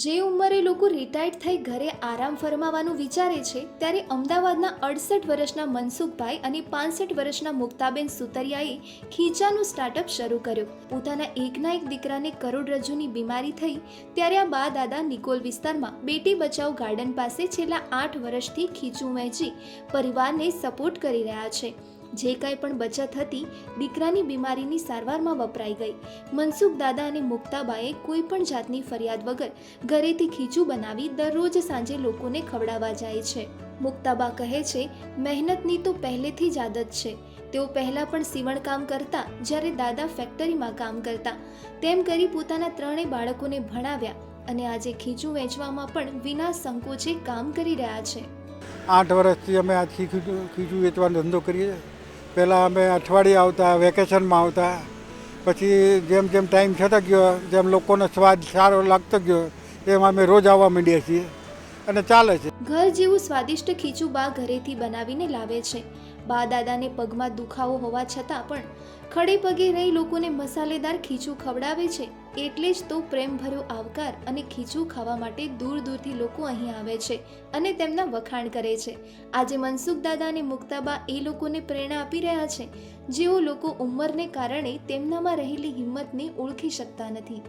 જે ઉંમરે લોકો રિટાયર્ડ થઈ ઘરે આરામ ફરમાવાનું વિચારે છે, ત્યારે અમદાવાદના અડસઠ વર્ષના મનસુખભાઈ અને પાંસઠ વર્ષના મુક્તાબેન સુતરિયાએ ખીચાનું સ્ટાર્ટઅપ શરૂ કર્યું. પોતાના એકના એક દીકરાને કરોડરજ્જુની બીમારી થઈ, ત્યારે આ બા દાદા નિકોલ વિસ્તારમાં બેટી બચાવ ગાર્ડન પાસે છેલ્લા આઠ વર્ષથી ખીચું વહેંચી પરિવારને સપોર્ટ કરી રહ્યા છે. જે કાંઈ પણ બચત હતી, દીકરાની બીમારીની સારવારમાં વપરાઈ ગઈ. મનસુખ દાદા અને મુક્તાબાએ કોઈ પણ જાતની ફરિયાદ વગર ઘરેથી ખીચું બનાવી દરરોજ સાંજે લોકોને ખવડાવવા જાય છે. મુક્તાબા કહે છે, મહેનતની તો પહેલેથી જ આદત છે. તેઓ પહેલાં પણ સીવણકામ કરતા, જ્યારે દાદા ફેક્ટરીમાં કામ કરતા. તેમ કરી પોતાના ત્રણેય બાળકોને ભણાવ્યા અને આજે ખીચું વેચવામાં પણ વિના સંકોચે કામ કરી રહ્યા છે. આઠ વર્ષથી અમે આ ખીચું ખીચું વેચવાનો ધંધો કરીએ પહેલાં અમે અઠવાડિયે આવતા, વેકેશનમાં આવતા. પછી જેમ જેમ ટાઈમ થતો ગયો, જેમ લોકોનો સ્વાદ સારો લાગતો ગયો, એમ અમે રોજ આવવા માંડીએ છીએ. અને ચાલે છે. ઘર જેવું સ્વાદિષ્ટ ખીચું બા ઘરેથી બનાવીને લાવે છે. બા દાદાને પગમાં દુખાવો હોવા છતાં પણ ખડે પગે રહી લોકોને મસાલેદાર ખીચું ખવડાવે છે. એટલે જ તો પ્રેમભર્યો આવકાર અને ખીચું ખાવા માટે દૂર દૂરથી લોકો અહીં આવે છે અને તેમના વખાણ કરે છે. આજે મનસુખ દાદા અને મુક્તાબા એ લોકોને પ્રેરણા આપી રહ્યા છે. જેઓ લોકો ઉંમરને કારણે તેમનામાં રહેલી હિંમતને ઓળખી શકતા નથી.